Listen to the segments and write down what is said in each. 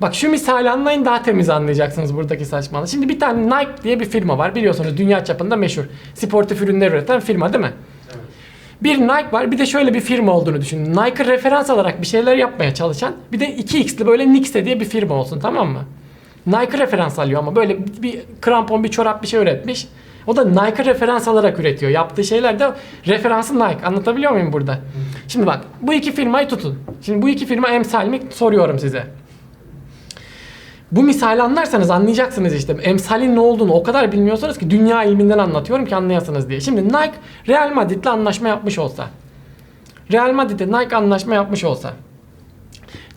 Bak şu misali anlayın daha temiz anlayacaksınız buradaki saçmalığı. Şimdi bir tane Nike diye bir firma var biliyorsunuz dünya çapında meşhur. Sportif ürünler üreten firma değil mi? Bir Nike var bir de şöyle bir firma olduğunu düşünün. Nike referans alarak bir şeyler yapmaya çalışan bir de 2x'li böyle Nixe diye bir firma olsun tamam mı? Nike referans alıyor ama böyle bir- bir krampon bir çorap bir şey üretmiş. O da Nike referans alarak üretiyor. Yaptığı şeyler de referansı Nike. Anlatabiliyor muyum burada? Şimdi bak bu iki firmayı tutun. Şimdi bu iki firma emsal mi soruyorum size. Bu misali anlarsanız anlayacaksınız işte. Emsalin ne olduğunu o kadar bilmiyorsanız ki dünya ilminden anlatıyorum ki anlayasınız diye. Şimdi Nike Real Madrid'le anlaşma yapmış olsa. Real Madrid'e Nike anlaşma yapmış olsa.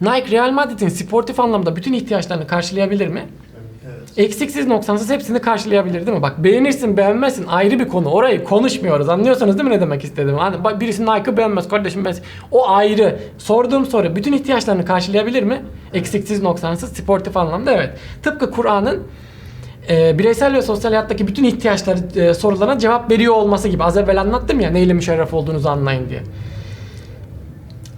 Nike Real Madrid'in sportif anlamda bütün ihtiyaçlarını karşılayabilir mi? Eksiksiz noksansız hepsini karşılayabilir değil mi? Bak beğenirsin beğenmezsin ayrı bir konu. Orayı konuşmuyoruz. Anlıyorsunuz değil mi ne demek istediğimi? Hani bak birisi Nike'ı beğenmez kardeşim ben... O ayrı. Sorduğum soru bütün ihtiyaçlarını karşılayabilir mi? Eksiksiz noksansız sportif anlamda evet. Tıpkı Kur'an'ın e, bireysel ve sosyal hayattaki bütün ihtiyaçları e, sorularına cevap veriyor olması gibi. Az evvel anlattım ya neyle müşerref olduğunuzu anlayın diye.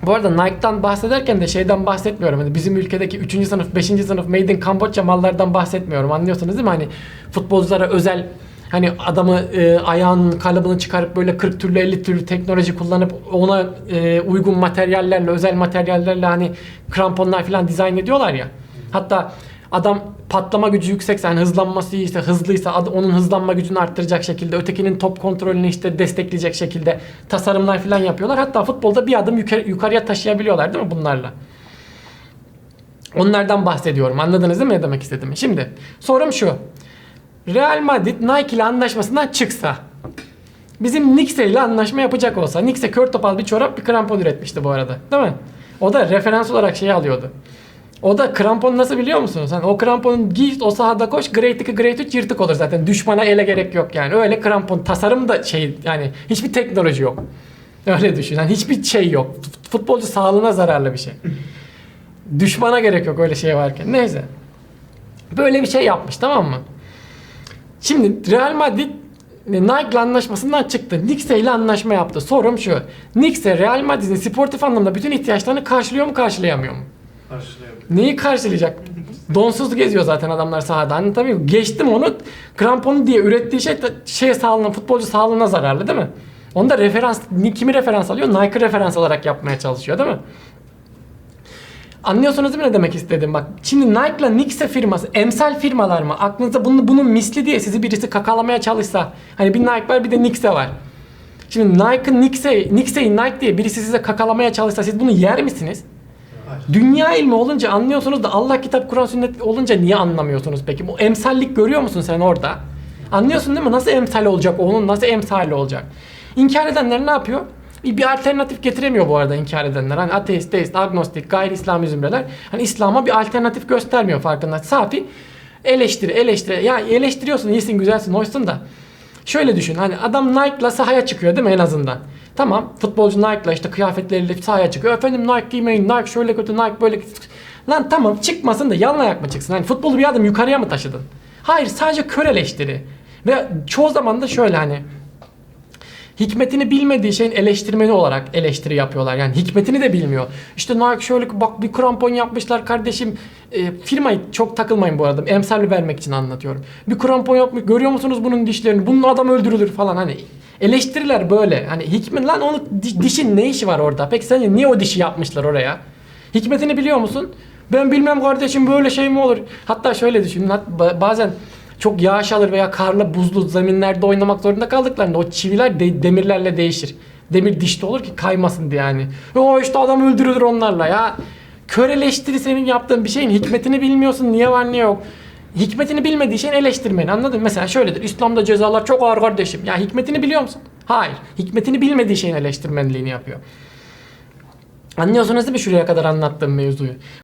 Bu arada Nike'dan bahsederken de şeyden bahsetmiyorum. Hani bizim ülkedeki 3. sınıf, 5. sınıf Made in Kamboçya mallardan bahsetmiyorum. Anlıyorsunuz değil mi? Hani futbolculara özel hani adamı e, ayağın kalıbını çıkarıp böyle 40 türlü 50 türlü teknoloji kullanıp ona e, uygun materyallerle, özel materyallerle hani kramponlar falan dizayn ediyorlar ya. Hatta adam patlama gücü yüksekse yani hızlanması iyiyse hızlıysa onun hızlanma gücünü arttıracak şekilde ötekinin top kontrolünü işte destekleyecek şekilde tasarımlar falan yapıyorlar. Hatta futbolda bir adım yukarı, yukarıya taşıyabiliyorlar değil mi bunlarla? Onlardan bahsediyorum. Anladınız değil mi ne demek istediğimi? Şimdi sorum şu. Real Madrid Nike ile anlaşmasından çıksa bizim Nixe ile anlaşma yapacak olsa Nixe kör topal bir çorap bir krampon üretmişti bu arada. Değil mi? O da referans olarak şey alıyordu. O da krampon nasıl biliyor musunuz? Hani o kramponu giy o sahada koş Great 2 Great 3 yırtık olur zaten. Düşmana ele gerek yok yani. Öyle krampon tasarım da şey yani hiçbir teknoloji yok. Öyle düşün. Yani hiçbir şey yok. Fut- Futbolcu sağlığına zararlı bir şey. Düşmana gerek yok öyle şey varken. Neyse. Böyle bir şey yapmış tamam mı? Şimdi Real Madrid Nike anlaşmasından çıktı. Nixe ile anlaşma yaptı. Sorum şu. Nixe Real Madrid'in sportif anlamda bütün ihtiyaçlarını karşılıyor mu karşılayamıyor mu? Neyi karşılayacak? Donsuz geziyor zaten adamlar sahada. Anlatabiliyor muyum? Geçtim onu. Kramponu diye ürettiği şey şeye sağlığına, futbolcu sağlığına zararlı değil mi? Onu da referans, kimi referans alıyor? Nike referans alarak yapmaya çalışıyor değil mi? Anlıyorsunuz değil mi ne demek istedim? Bak şimdi Nike ile Nixe firması emsal firmalar mı? Aklınızda bunu, bunun misli diye sizi birisi kakalamaya çalışsa. Hani bir Nike var bir de Nixe var. Şimdi Nike'ın Nixe, Nixe'yi Nike diye birisi size kakalamaya çalışsa siz bunu yer misiniz? Dünya ilmi olunca anlıyorsunuz da Allah kitap Kur'an sünnet olunca niye anlamıyorsunuz peki? Bu emsallik görüyor musun sen orada? Anlıyorsun değil mi? Nasıl emsal olacak onun? Nasıl emsali olacak? İnkar edenler ne yapıyor? Bir alternatif getiremiyor bu arada inkar edenler. Hani ateist, deist, agnostik, gayri İslami zümreler. Hani İslam'a bir alternatif göstermiyor farkında. Safi eleştiri, eleştiri. Ya eleştiriyorsun, iyisin, güzelsin, hoşsun da. Şöyle düşün hani adam Nike'la sahaya çıkıyor değil mi en azından? Tamam futbolcu Nike'la işte kıyafetleriyle sahaya çıkıyor. Efendim Nike giymeyin Nike şöyle kötü Nike böyle kötü. Lan tamam çıkmasın da yalın ayak mı çıksın? Hani futbolu bir adım yukarıya mı taşıdın? Hayır sadece kör eleştiri. Ve çoğu zaman da şöyle hani hikmetini bilmediği şeyin eleştirmeni olarak eleştiri yapıyorlar. Yani hikmetini de bilmiyor. İşte Nike şöyle bak bir krampon yapmışlar kardeşim. E, firmayı çok takılmayın bu arada. Emsalli vermek için anlatıyorum. Bir krampon yapmış. Görüyor musunuz bunun dişlerini? Bunun adam öldürülür falan hani. Eleştiriler böyle. Hani hikmet lan onun di- dişin ne işi var orada? Peki sence niye o dişi yapmışlar oraya? Hikmetini biliyor musun? Ben bilmem kardeşim böyle şey mi olur? Hatta şöyle düşünün. Bazen çok yağış alır veya karlı buzlu zeminlerde oynamak zorunda kaldıklarında o çiviler de- demirlerle değişir. Demir dişli olur ki kaymasın diye yani. O işte adam öldürülür onlarla ya. Kör senin yaptığın bir şeyin hikmetini bilmiyorsun. Niye var niye yok. Hikmetini bilmediği şeyin eleştirmeni anladın mı? Mesela şöyledir. İslam'da cezalar çok ağır kardeşim. Ya hikmetini biliyor musun? Hayır. Hikmetini bilmediği şeyin eleştirmenliğini yapıyor. Anlıyorsunuz değil mi şuraya kadar anlattığım mevzuyu?